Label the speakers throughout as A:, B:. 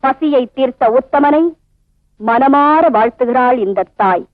A: பசியை தீர்த்த உத்தமனை மனமாற வாழ்த்துகிறாள் இந்த தாய்.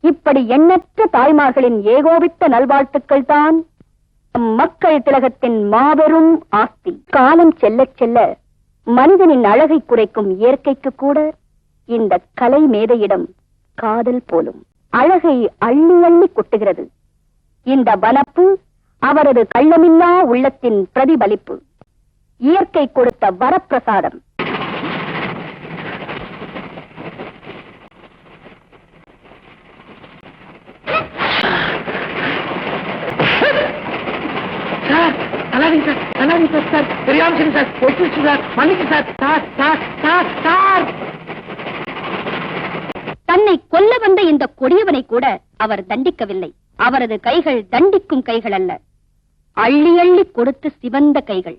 A: இப்படி எண்ணற்ற தாய்மார்களின் ஏகோபித்த நல்வாழ்த்துக்கள் தான் மக்கள் திலகத்தின் மாபெரும் ஆஸ்தி. காலம் செல்ல செல்ல மனிதனின் அழகை குறைக்கும் இயற்கைக்கு கூட இந்த கலை மேதையிடம் காதல் போலும். அழகை அள்ளி அள்ளி கொட்டுகிறது. இந்த வனப்பு அவரது கள்ளமில்லா உள்ளத்தின் பிரதிபலிப்பு. இயற்கை கொடுத்த வரப்பிரசாதம்.
B: தெரியாம சரி சார் ஒப்பிடுச்சு sir மன்னிக்கு sir sir sir sir sir.
A: தன்னை கொல்ல வந்த இந்த கொடியவனை கூட அவர் தண்டிக்கவில்லை. அவரது கைகள் தண்டிக்கும் கைகள் அல்ல. அள்ளி அள்ளி கொடுத்து சிவந்த கைகள்.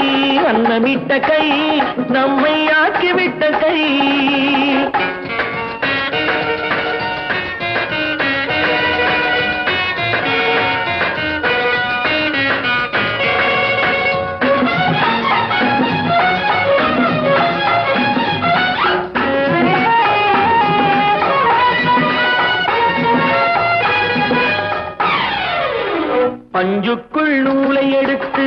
B: உடல் அன்னமிட்ட கை நம்மை ஆக்கிவிட்ட கை. பஞ்சுக்குள் நூலை எடுத்து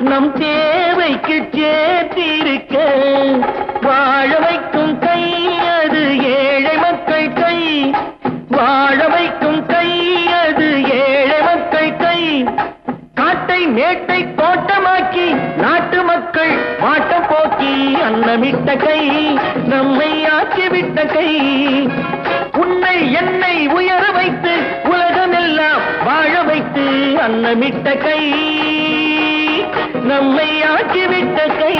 B: நம் தேவைக்கு சேர்த்திருக்க வாழ வைக்கும் கை அது ஏழை மக்கள் கை. வாழ வைக்கும் கை அது ஏழை மக்கள் கை. காட்டை மேட்டை தோட்டமாக்கி நாட்டு மக்கள் மாட்டம் போக்கி அன்னமிட்ட கை. நம்மை ஆக்கிவிட்ட கை. உன்னை என்னை உயர வைத்து உலகமெல்லாம் வாழ வைத்து அன்னமிட்ட கை. நம்மை ஆக்கிவிட்ட கை.